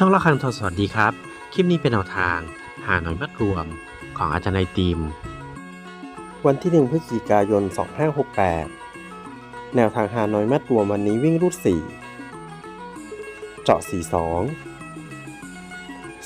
ช่องละครังทอสวัสดีครับ คลิปนี้เป็นแนวทาง หาหน่อยมัดรวมของอาจารย์ไอติมวันที่ 1 พฤศจิกายน 2568 แนวทางหาหน้อยมัดรวมวันนี้วิ่งรูด 4 เจาะ 42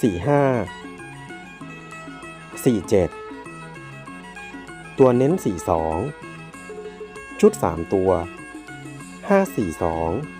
45 47 ตัวเน้น 42 ชุด 3 ตัว 542